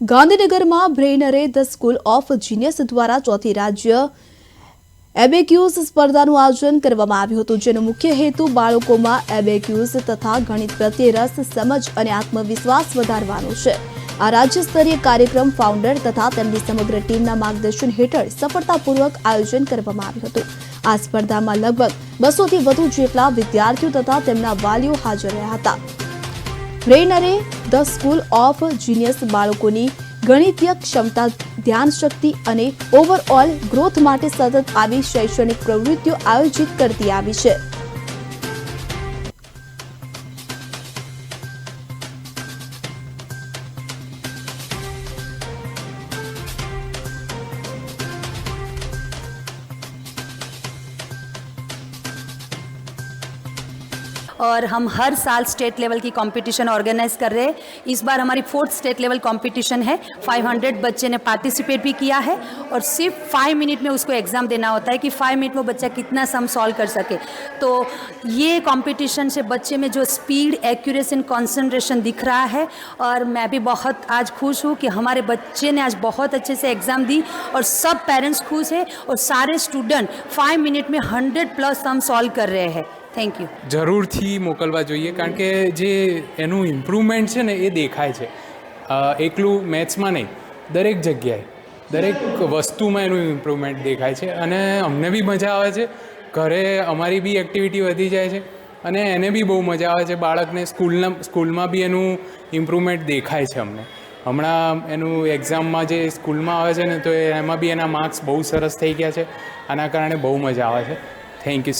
ગાંધીનગરમાં બ્રેઇનરે the school of genius દ્વારા ચોથી રાજ્ય એબેક્યુઝ સ્પર્ધાનું આયોજન કરવામાં આવ્યું હતું, જેનો મુખ્ય હેતુ બાળકોમાં એબેક્યુઝ તથા ગણિત પ્રત્યે રસ, સમજ અને આત્મવિશ્વાસ વધારવાનો છે. આ રાજ્ય સ્તરીય કાર્યક્રમ ફાઉન્ડર તથા તેમની સમગ્ર ટીમના માર્ગદર્શન હેઠળ સફળતાપૂર્વક આયોજન કરવામાં આવ્યું હતું. આ સ્પર્ધામાં લગભગ બસોથી વધુ જેટલા વિદ્યાર્થીઓ તથા તેમના વાલીઓ હાજર રહ્યા હતા. બ્રેઇનરે ધ સ્કૂલ ઓફ જીનિયસ બાળકોની ગણિતીય ક્ષમતા, ધ્યાન શક્તિ અને ઓવરઓલ ગ્રોથ માટે સતત આવી શૈક્ષણિક પ્રવૃત્તિઓ આયોજિત કરતી આવી છે. और हम हर साल स्टेट लेवल की कंपटीशन ऑर्गेनाइज कर रहे हैं। इस बार हमारी फोर्थ स्टेट लेवल कंपटीशन है। 500 बच्चे ने पार्टिसिपेट भी किया है और सिर्फ़ फाइव मिनट में उसको एग्ज़ाम देना होता है कि फाइव मिनट में बच्चा कितना सम सॉल्व कर सके। तो ये कंपटीशन से बच्चे में जो स्पीड एक्यूरेसी एंड कॉन्सेंट्रेशन दिख रहा है और मैं भी बहुत आज खुश हूँ कि हमारे बच्चे ने आज बहुत अच्छे से एग्ज़ाम दी और सब पेरेंट्स खुश है और सारे स्टूडेंट फाइव मिनट में हंड्रेड प्लस सम सॉल्व कर रहे हैं। થેન્ક યુ જરૂરથી મોકલવા જોઈએ, કારણ કે જે એનું ઇમ્પ્રુવમેન્ટ છે ને એ દેખાય છે. એકલું મેથ્સમાં નહીં, દરેક જગ્યાએ, દરેક વસ્તુમાં એનું ઇમ્પ્રુવમેન્ટ દેખાય છે અને અમને બી મજા આવે છે. ઘરે અમારી બી એક્ટિવિટી વધી જાય છે અને એને બી બહુ મજા આવે છે. બાળકને સ્કૂલના, સ્કૂલમાં બી એનું ઇમ્પ્રુવમેન્ટ દેખાય છે અમને. હમણાં એનું એક્ઝામમાં જે સ્કૂલમાં આવે છે ને, તો એમાં બી એના માર્ક્સ બહુ સરસ થઈ ગયા છે. આના કારણે બહુ મજા આવે છે. Thank you